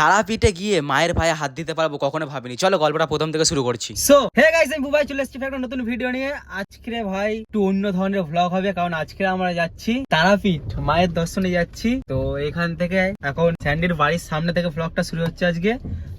তারাপীঠে গিয়ে মায়ের পায়ে হাত দিতে পারব কখনো ভাবিনি। চলো গল্পটা প্রথম থেকে শুরু করছি। সো হে গাইস আমি বুবাই চলে এসেছি একটা নতুন ভিডিও নিয়ে। আজকে ভাই একটু অন্য ধরনের ভ্লগ হবে, কারণ আজকে আমরা যাচ্ছি তারাপীঠ, মায়ের দর্শনে যাচ্ছি। তো এখান থেকে এখন স্যান্ডির বাড়ির সামনে থেকে ভ্লগটা শুরু হচ্ছে আজকে।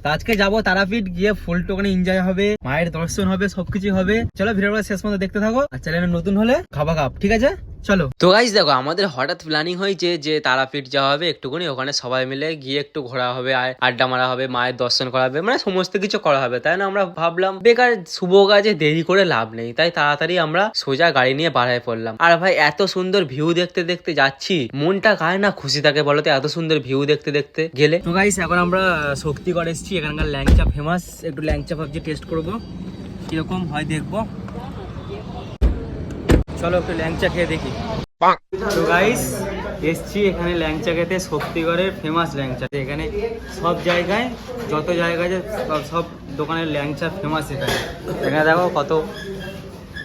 তো আজকে যাব তারাপীঠ, গিয়ে ফুল টোকানে এনজয় হবে, মায়ের দর্শন হবে সবকিছু হবে। চলো ভিডিওটা শেষ মতো দেখতে থাকো, আর চ্যানেল নতুন হলে খাবা খাপ ঠিক আছে? চলো। তো গাইজ দেখো আমাদের হঠাৎ প্ল্যানিং হয়েছে যে তারাপীঠ যাওয়া হবে একটুখানি ওখানে সবাই মিলে গিয়ে একটু ঘোরা হবে আর আড্ডা মারা হবে মায়ের দর্শন করা হবে মানে সমস্ত কিছু করা হবে। তাই না আমরা ভাবলাম বেকার শুভ কাজে দেরি করে লাভ নেই তাই তাড়াতাড়ি আমরা সোজা গাড়ি নিয়ে বাড়ায় পড়লাম। আর ভাই এত সুন্দর ভিউ দেখতে দেখতে যাচ্ছি মনটা কায় না খুশি থাকে বলো তো এত সুন্দর ভিউ দেখতে দেখতে গেলে? তো গাইস এখন আমরা শক্তিগড় এসেছি এখানকার ল্যাংচা ফেমাস একটু ল্যাংচা ভাবছি টেস্ট করব কীরকম হয় দেখব। চলো একটু ল্যাংচা খেয়ে দেখি। তো গাইস এসছি এখানে ল্যাংচা খেতে শক্তিগড়ের ফেমাস ল্যাংচা। এখানে সব জায়গায় যত জায়গায় সব দোকানের ল্যাংচা ফেমাস এখানে। এখানে দেখো কত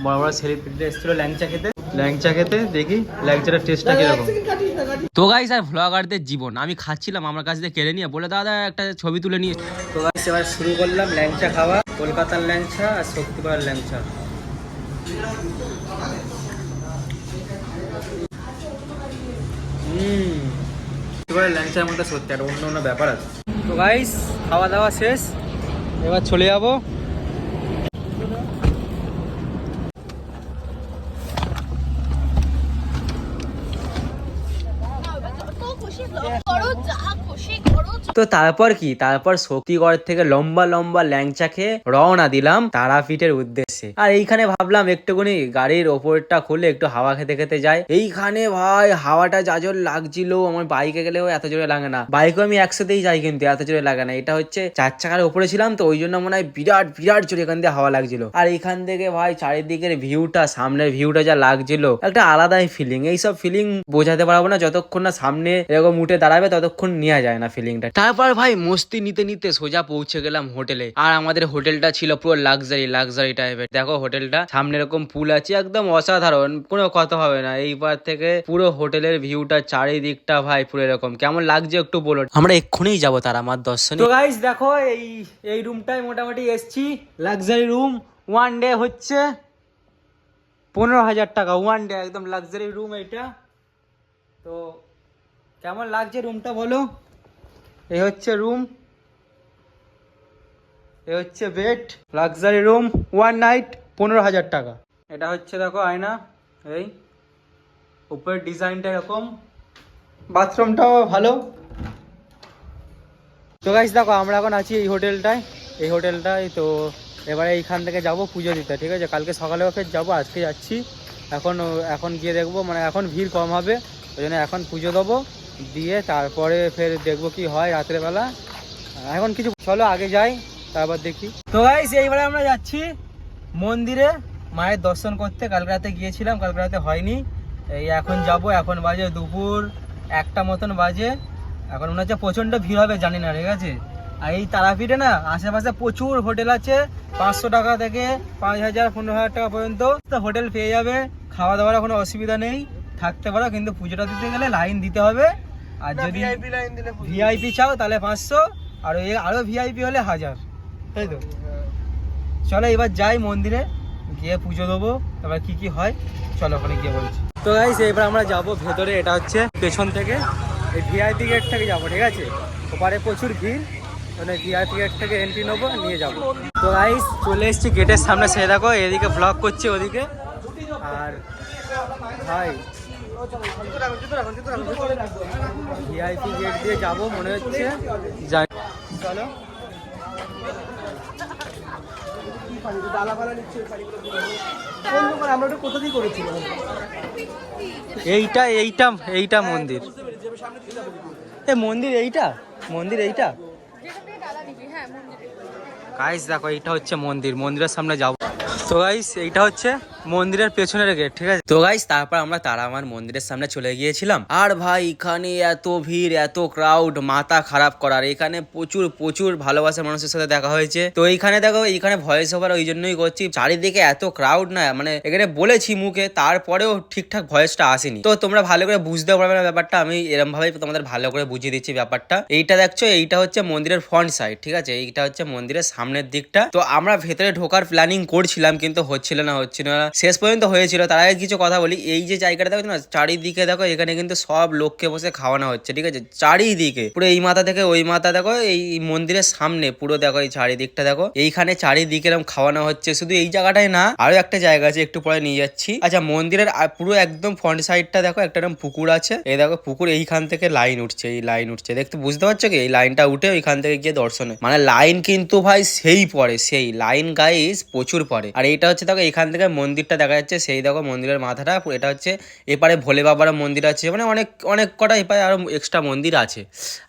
বড় বড় সেলিব্রিটি এসেছিল ল্যাংচা খেতে। ল্যাংচা খেতে দেখি ল্যাংচাটার টেস্টটা কীরকম। তো গাইস আর ভ্লগারদের জীবন। আমি খাচ্ছিলাম আমার কাছ থেকে কেড়ে নিয়ে। বলে দাদা একটা ছবি তুলে নিয়ে। তো গাইস এবার শুরু করলাম ল্যাংচা খাওয়া। কলকাতার ল্যাংচা আর শক্তিগড়ের ল্যাংচা। হুম। ল্যাংচার মধ্যে সত্যি একটা অন্য অন্য ব্যাপার আছে। গাইস খাওয়া দাওয়া শেষ। এবার চলে যাব। খুশি তো তারপর কি? তারপর শক্তিগড় থেকে লম্বা লম্বা ল্যাংচা খেয়ে রওনা দিলাম তারাপীঠের উদ্দেশ্যে। আর এইখানে ভাবলাম একটুখানি গাড়ির ওপরটা খুলে একটু হাওয়া খেতে খেতে যাই। এইখানে ভাই হাওয়াটা যা জোর লাগছিল, আমার বাইকে গেলেও এত জোরে লাগে না। বাইকেও আমি একসাথেই যাই কিন্তু, এত জোরে লাগে না। এটা হচ্ছে চার চাকার উপরে ছিলাম তো, ওই জন্য মনে হয় বিরাট বিরাট জোরে এখান দিয়ে হাওয়া লাগছিল। আর এখান থেকে ভাই চারিদিকের ভিউটা সামনের ভিউটা যা লাগছিল, একটা আলাদাই ফিলিং এইসব ফিলিং বোঝাতে পারব না, যতক্ষণ না সামনে এরকম উঠে দাঁড়াবে, ততক্ষণ নেওয়া যায় না ফিলিংটা তারপর ভাই মস্তি নিতে নিতে সোজা পৌঁছে গেলাম হোটেলে। আর আমাদের হোটেলটা ছিল পুরো লাক্সারি লাক্সারি টাইপের দেখো হোটেলটা সামনে এরকম পুল আছে একদম অসাধারণ কোনো কথা হবে না। এইবার থেকে পুরো হোটেলের ভিউটা চারিদিকটা ভাই পুরো এরকম। কেমন লাগছে একটু বলো আমরা এক্ষুনি যাব তার আমার দর্শনে। তো গাইস দেখো এই এই রুমটাই মোটামুটি এসছি। লাক্সারি রুম ওয়ান ডে হচ্ছে পনেরো হাজার টাকা। ওয়ান ডে একদম লাক্সারি রুম এটা। তো কেমন লাগছে রুমটা বলো? এই হচ্ছে রুম, এ হচ্ছে bed, luxury room, one night, পনেরো হাজার টাকা। এটা হচ্ছে দেখো আয়না, এই উপরের ডিজাইনটা এরকম। বাথরুমটাও ভালো। তো গাইস দেখো, আমরা এখন আছি এই হোটেলটায়। এই হোটেলটায় তো এবারে এইখান থেকে যাব পুজো দিতে, ঠিক আছে? কালকে সকালেও ফের যাব, আজকে যাচ্ছি। এখন এখন গিয়ে দেখব মানে এখন ভিড় কম হবে। ওই জন্য এখন পুজো দেবো। দিয়ে তারপরে ফের দেখব কি হয় রাতের বেলা এখন কিছু চলো আগে যাই, তারপর দেখি। তো গাইস এইবারে আমরা যাচ্ছি মন্দিরে। মায়ের দর্শন করতে। কালকে রাতে গিয়েছিলাম, কালকে রাতে হয়নি। এই এখন যাব, এখন বাজে দুপুর একটা মতন বাজে। এখন মনে হচ্ছে প্রচণ্ড ভিড় হবে, জানি না, ঠিক আছে? আর এই তারাপীঠে না, আশেপাশে প্রচুর হোটেল আছে। পাঁচশো টাকা থেকে পাঁচ হাজার, পনেরো হাজার টাকা পর্যন্ত। তো হোটেল পেয়ে যাবে, খাওয়া দাওয়ার কোনো অসুবিধা নেই। থাকতে পারো, কিন্তু পুজোটা দিতে গেলে লাইন দিতে হবে। আর যদি ভিআইপি চাও তাহলে পাঁচশো আর এই আরও ভিআইপি হলে হাজার। তাই তো? চলো এবার যাই মন্দিরে গিয়ে পুজো দেবো। এবার কি কি হয় চলো ওখানে গিয়ে বলছি। তো গাইস এবার আমরা যাব ভেতরে এটা হচ্ছে পেছন থেকে। এই ভিআইপি গেট থেকে যাব ঠিক আছে? ওপারে প্রচুর ভিড় মানে ভিআইপি গেট থেকে এন্ট্রি নেব নিয়ে যাব। তো গাইস চলে এসেছি গেটের সামনে। সে দেখো এদিকে ব্লক করছে ওদিকে। আর ভাই ভিআইপি গেট দিয়ে যাব, মনে হচ্ছে। যাই চলো। এইটা এইটা এইটা মন্দির। এ, মন্দির এইটা? মন্দির এইটা? গাইস দেখো, এইটা হচ্ছে মন্দির। মন্দিরের সামনে যাব। তো গাইস এইটা হচ্ছে মন্দিরের পেছনের গেট ঠিক আছে? তো গাইস তারপর আমরা তারামার মন্দিরের সামনে চলে গিয়েছিলাম। আর ভাই, এখানে এত ভিড়, এত ক্রাউড মাথা খারাপ করার। এখানে প্রচুর প্রচুর ভালোবাসার মানুষের সাথে দেখা হয়েছে। তো এইখানে দেখো, এইখানে ভয়েস ওভার ওই জন্যই করছি। চারিদিকে এত ক্রাউড না মানে এখানে বলেছি মুখে, তারপরেও ঠিকঠাক ভয়েসটা আসেনি। তো তোমরা ভালো করে বুঝতে পারবে না ব্যাপারটা, আমি এরম ভাবে তোমাদের ভালো করে বুঝিয়ে দিচ্ছি ব্যাপারটা। এইটা দেখছ, এইটা হচ্ছে মন্দিরের ফ্রন্ট সাইড ঠিক আছে? এইটা হচ্ছে মন্দিরের সামনের দিকটা। তো আমরা ভেতরে ঢোকার প্ল্যানিং করছিলাম, কিন্তু হচ্ছিল না হচ্ছিল না। শেষ পর্যন্ত হয়েছিল। তার আগে কিছু কথা বলি। এই যে জায়গাটা দেখো না চারিদিকে দেখো, এখানে কিন্তু সব লোককে বসে খাওয়ানো হচ্ছে, ঠিক আছে? চারিদিকে, পুরো এই মাথা থেকে ওই মাথা দেখো, এই মন্দিরের সামনে পুরো দেখো, এই চারিদিকটা দেখো। এইখানে চারিদিকে এরকম খাওয়ানো হচ্ছে। শুধু এই জায়গাটাই না, আরও একটা জায়গা আছে, একটু পরে নিয়ে যাচ্ছি। আচ্ছা মন্দিরের পুরো একদম ফ্রন্ট সাইডটা দেখো, একটা এরকম পুকুর আছে। এই দেখো, পুকুর এইখান থেকে লাইন উঠছে, এই লাইন উঠছে। দেখতে, বুঝতে পারছ কি? এই লাইনটা উঠে ওইখান থেকে গিয়ে দর্শনে মানে লাইন কিন্তু ভাই সেই পড়ে সেই লাইন গাইস প্রচুর পরে। আর এইটা হচ্ছে, দেখো এখান থেকে মন্দিরটা দেখা যাচ্ছে, সেই দেখো মন্দিরের মাথাটা, এটা হচ্ছে এপারে ভোলে বাবার মন্দির আছে মানে অনেক অনেক কটা এপারে আরও এক্সট্রা মন্দির আছে।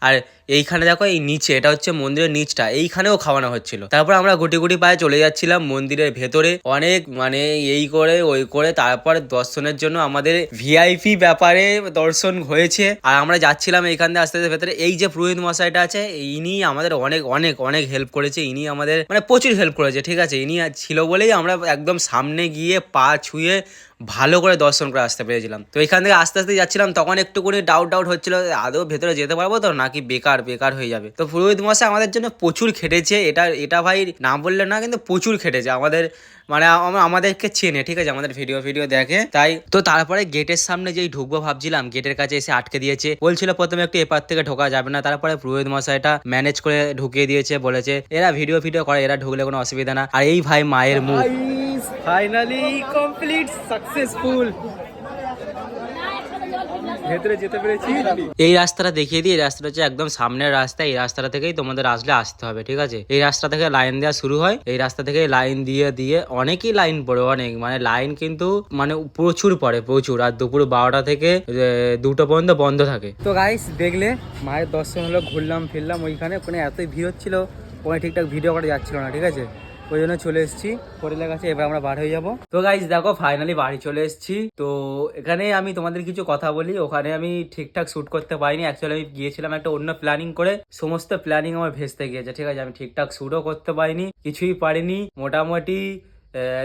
আর এইখানে দেখো এই নিচে, এটা হচ্ছে মন্দিরের নিচটা, এইখানেও খাওয়ানো হচ্ছিল। তারপর আমরা গুটি গুটি পায়ে চলে যাচ্ছিলাম মন্দিরের ভেতরে, অনেক মানে এই করে, ওই করে, তারপর দর্শনের জন্য আমাদের ভিআইপি ব্যাপারে দর্শন হয়েছে। আর আমরা যাচ্ছিলাম এইখান থেকে আস্তে আস্তে ভেতরে, এই যে পুরোহিত মশাইটা আছে, ইনি আমাদের অনেক অনেক অনেক হেল্প করেছে, ইনি আমাদের মানে প্রচুর হেল্প করেছে, ঠিক আছে? ইনি ছিল বলেই আমরা একদম সামনে গিয়ে পা ছুঁয়ে ভালো করে দর্শন করে আসতে পেরেছিলাম। তো এখান থেকে আস্তে আস্তে যাচ্ছিলাম, তখন একটুখানি ডাউট ডাউট হচ্ছিল আদৌ ভেতরে যেতে পারব তো নাকি বেকার বেকার হয়ে যাবে। তো পুরোহিত মশাই আমাদের জন্য প্রচুর খেটেছে, এটা এটা ভাই না বললে না, কিন্তু প্রচুর খেটেছে। আমাদের মানে আমাদেরকে চেনে, ঠিক আছে? আমাদের ভিডিও ভিডিও দেখে। তাই, তো তারপরে গেটের সামনে যেই ঢুকবো ভাবছিলাম, গেটের কাছে এসে আটকে দিয়েছে। বলছিল প্রথমে একটু এপার থেকে ঢোকা যাবে না, তারপরে পুরোহিত মশাইটা ম্যানেজ করে ঢুকিয়ে দিয়েছে, বলেছে, এরা ভিডিও ভিডিও করে, এরা ঢুকলে কোনো অসুবিধা না। আর এই ভাই মায়ের মুখ। ফাইনালি কমপ্লিট সাকসেসফুল ভেতরে যেতে পেরেছি। এই রাস্তাটা দেখিয়ে দিই এই রাস্তাটা হচ্ছে একদম সামনের রাস্তা এই রাস্তাটা থেকেই তোমাদের আসলে আসতে হবে ঠিক আছে? এই রাস্তা থেকে লাইন দেওয়া শুরু হয় এই রাস্তা থেকে লাইন দিয়ে দিয়ে অনেকই লাইন পড়ে অনেক মানে লাইন কিন্তু মানে প্রচুর পড়ে প্রচুর আর দুপুর বারোটা থেকে দুটো পর্যন্ত বন্ধ থাকে। তো গাইস দেখলে মায়ের দর্শন হলো ঘুরলাম ফিরলাম ওইখানে ওখানে এতই ভিড় হচ্ছিল ওখানে ঠিকঠাক ভিডিও করা যাচ্ছিল না ঠিক আছে? ওই জন্য চলে এসেছি। হোটেলের কাছে এবার আমরা বার হয়ে যাব। তো গাইজ দেখো ফাইনালি বাড়ি চলে এসেছি। তো এখানে আমি তোমাদের কিছু কথা বলি। ওখানে আমি ঠিকঠাক শ্যুট করতে পারিনি। অ্যাকচুয়ালি আমি গিয়েছিলাম একটা অন্য প্ল্যানিং করে। সমস্ত প্ল্যানিং আমার ভেস্তে গিয়েছে। ঠিক আছে, আমি ঠিকঠাক শ্যুটও করতে পারিনি। কিছুই পারিনি। মোটামুটি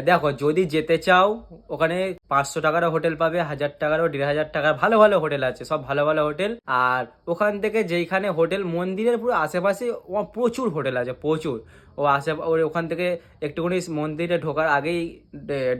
দেখো, যদি যেতে চাও, ওখানে পাঁচশো টাকারও হোটেল পাবে, হাজার টাকারও, দেড় হাজার টাকার, ভালো ভালো হোটেল আছে, সব ভালো ভালো হোটেল। আর ওখান থেকে যেইখানে হোটেল, মন্দিরের পুরো আশেপাশে প্রচুর হোটেল আছে, প্রচুর। ও আশে ওখান থেকে একটুখানি মন্দিরে ঢোকার আগেই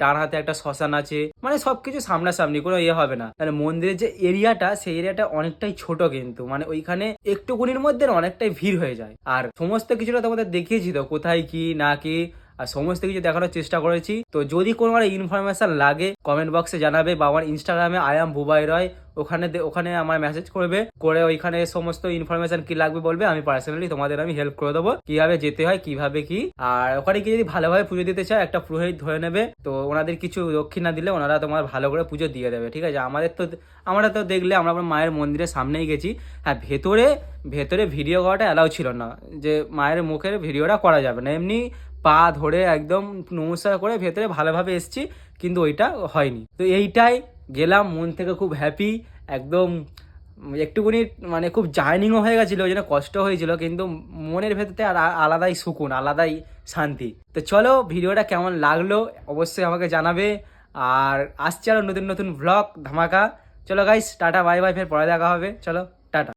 ডান হাতে একটা শ্মশান আছে। মানে সবকিছু সামনাসামনি, কোনো ইয়ে হবে না। মানে মন্দিরের যে এরিয়াটা, সেই এরিয়াটা অনেকটাই ছোট কিন্তু। মানে ওইখানে একটুকুনির মধ্যে অনেকটাই ভিড় হয়ে যায়। আর সমস্ত কিছুটা তোমাদের দেখিয়েছি তো, কোথায় কি, না কি আর সমস্ত কিছু দেখানোর চেষ্টা করেছি। তো যদি কোনো ইনফরমেশন লাগে কমেন্ট বক্সে জানাবে বা আমার ইনস্টাগ্রামে আই এম বুবাই রয় ওখানে ওখানে আমার মেসেজ করবে। করে ওইখানে সমস্ত ইনফরমেশন কি লাগবে বলবে, আমি পার্সোনালি তোমাদের আমি হেল্প করে দেবো। কীভাবে যেতে হয়, কীভাবে কি। আর ওখানে গিয়ে যদি ভালোভাবে পুজো দিতে চায়, একটা পুরোহিত ধরে নেবে। তো ওনাদের কিছু দক্ষিণা দিলে ওনারা তোমার ভালো করে পুজো দিয়ে দেবে, ঠিক আছে? আমাদের তো আমরা তো দেখলে আমরা আমার মায়ের মন্দিরের সামনেই গেছি। হ্যাঁ ভেতরে ভেতরে ভিডিও করাটা অ্যালাউ ছিল না। যে মায়ের মুখের ভিডিওটা করা যাবে না। এমনি পা ধরে একদম নমস্কার করে ভেতরে ভালোভাবে এসছি, কিন্তু ওইটা হয়নি। তো এইটাই গেলাম, মন থেকে খুব হ্যাপি একদম একটুকুনি মানে খুব জার্নিংও হয়ে গেছিল ওই জন্য কষ্ট হয়েছিল, কিন্তু মনের ভেতরে আর আলাদাই সুকুন, আলাদাই শান্তি। তো চলো ভিডিওটা কেমন লাগল অবশ্যই আমাকে জানাবে, আর আসছে আরও নতুন নতুন ভ্লগ ধামাকা। চলো গাইস টাটা বাই বাই ফের পরে দেখা হবে। চলো, টাটা।